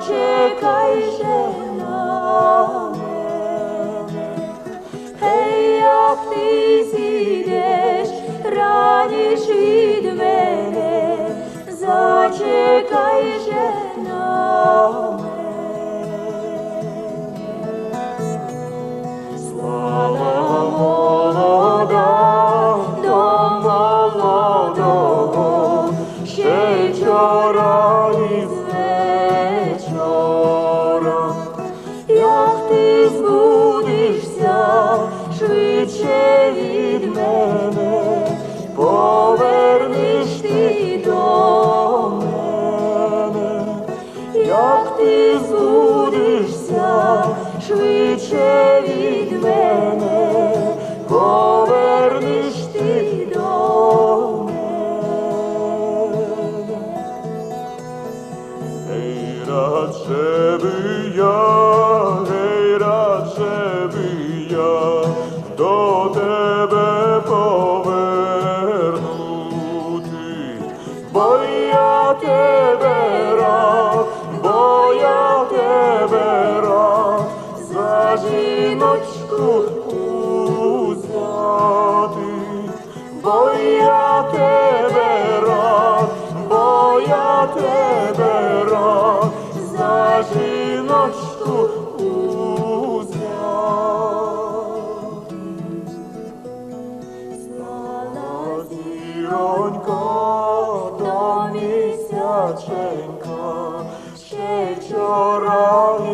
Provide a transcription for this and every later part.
зачекай же на мене. Хей, як ти зійдеш раніш від мене, зачекай на мене. Ти збудешся швидше від ще й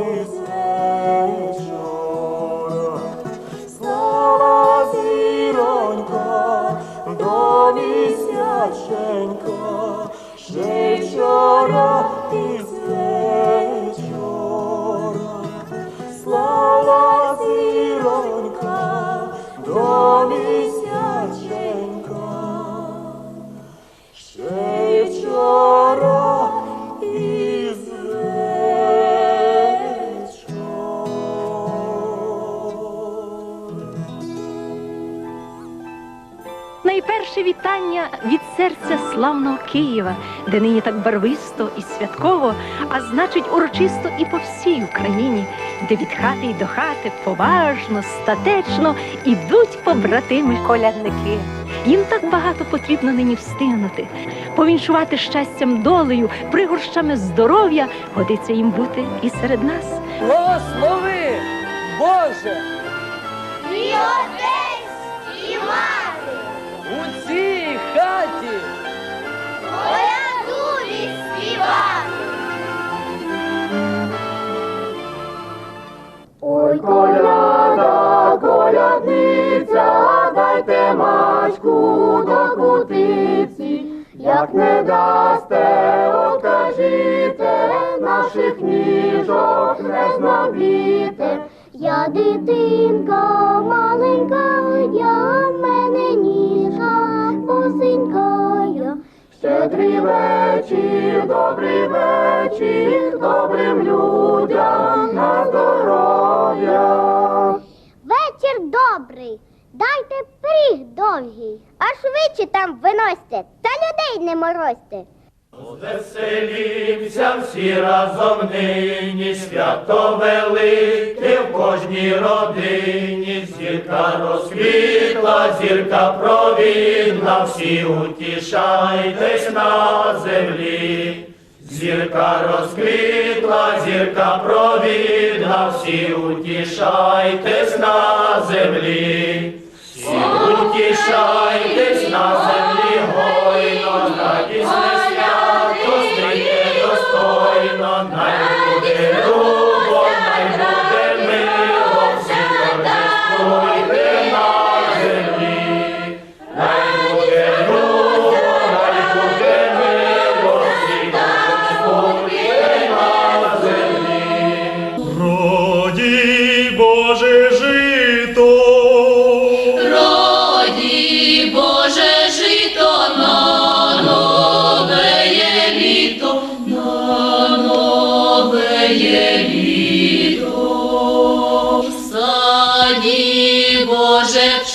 Найперше вітання від серця славного Києва, де нині так барвисто і святково, а значить урочисто і по всій Україні, де від хати й до хати поважно, статечно ідуть побратими колядники. Їм так багато потрібно нині встигнути, повіншувати щастям долею, пригорщами здоров'я, годиться їм бути і серед нас. Благослови, Боже, І Я дитинка маленька, я в мене ніжка, босенька я. Щедрий вечір, добрий вечір, добрим людям на здоров'я. Вечір добрий, дайте пиріг довгий, а швидше там виносьте, та людей не морозьте. Веселімся всі разом нині, свято велике в кожній родині, зірка розквітла, зірка провідна, всі утішайтесь на землі, зірка розквітла, зірка провідна, всі утішайтесь на землі, всі утішайтесь на землі. є літо в Боже.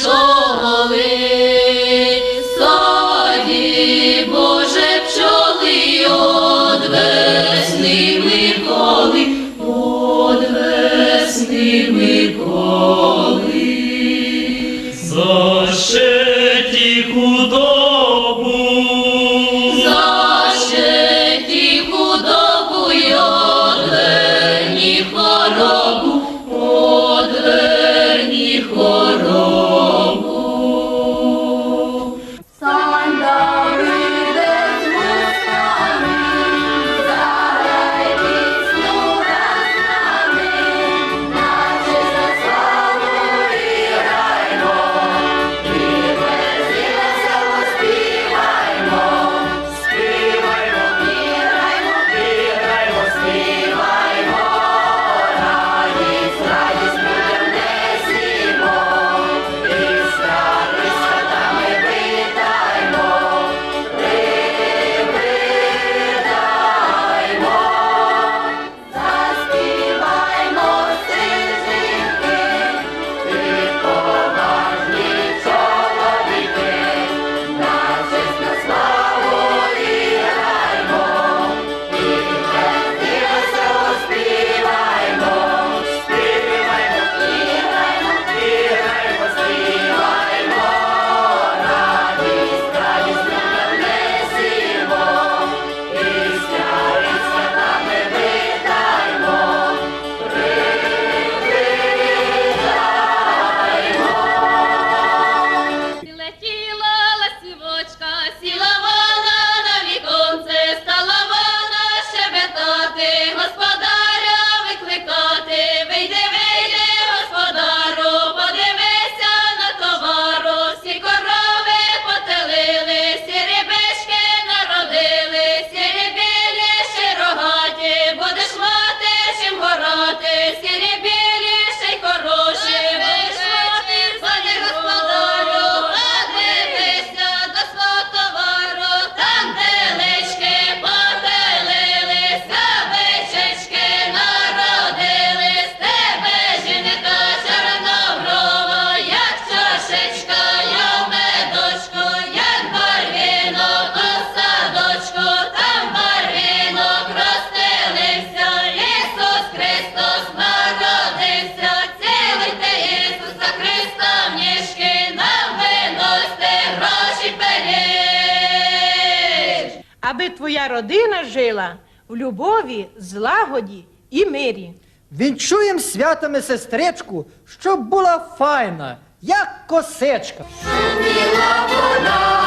аби твоя родина жила в любові, злагоді і мирі. Відчуєм святами сестричку, щоб була файна, як косичка. Шуміла вона.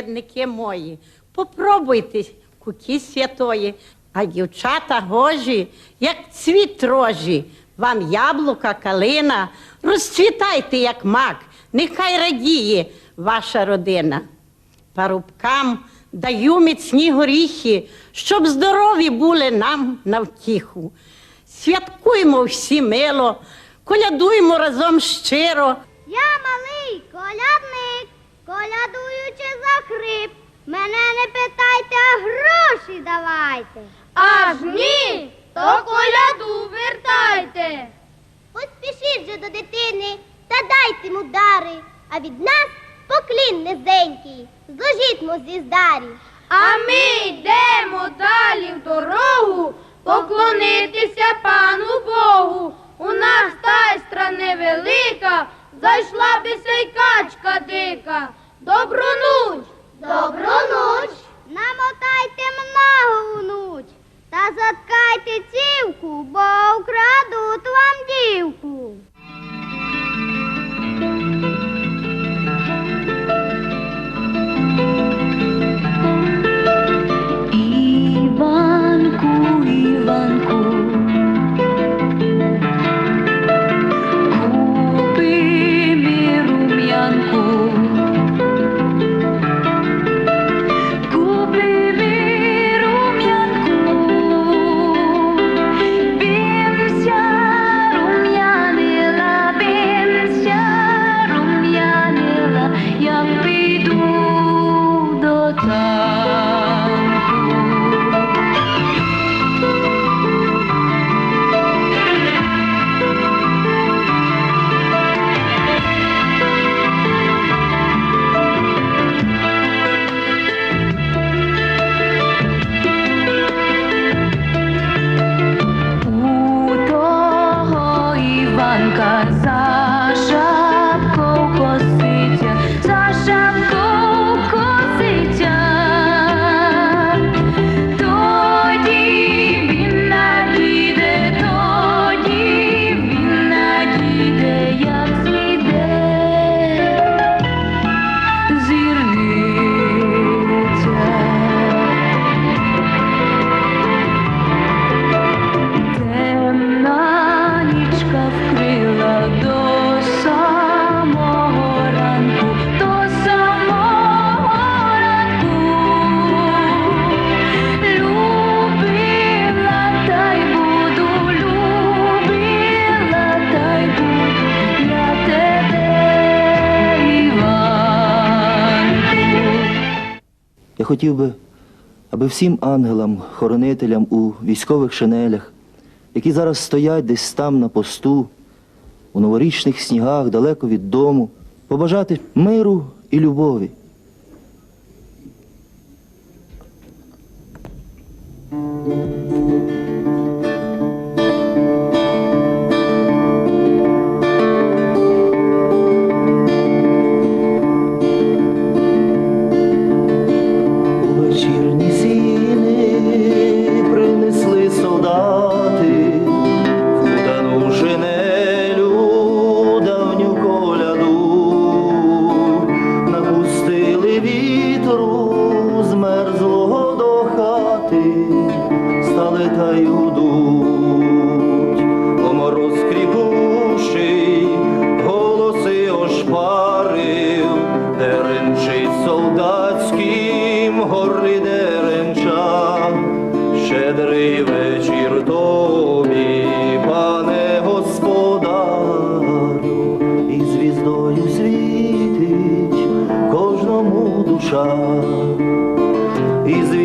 наслідники мої. Попробуйте куки святої, а дівчата гожі, як цвіт рожі, вам яблука, калина, розцвітайте, як мак, нехай радіє ваша родина. Парубкам даю міцні горіхи, щоб здорові були нам на втіху. Святкуймо всі мило, колядуймо разом щиро. Я малий коляд колядуючи за хрип. Мене не питайте, а гроші давайте. Аж ні, то коляду вертайте. Поспішіть же до дитини та дайте йому дари, а від нас поклін низенький, зложіть му зі здарі. А ми йдемо далі в дорогу, поклонитися пану Богу. У нас тайстра невелика, зайшла би сей качка дика. Добру ніч! Добру ніч! Намотайте мнагу внуть, та заткайте цівку, бо украдуть вам дівку. Хотів би, аби всім ангелам, хоронителям у військових шинелях, які зараз стоять десь там на посту, у новорічних снігах, далеко від дому, побажати миру і любові. У і звіздою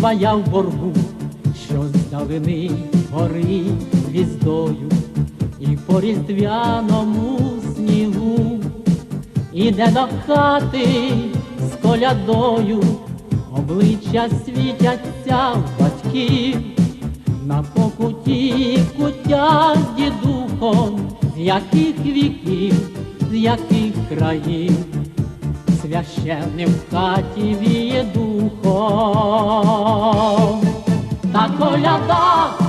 твоя в боргу, що здалини гори звіздою, і по різдвяному снігу. Іде до хати з колядою, обличчя світяться батьків, на покуті кутя з дідухом, з яких віків, з яких країв священним в хаті віє духом, та коляда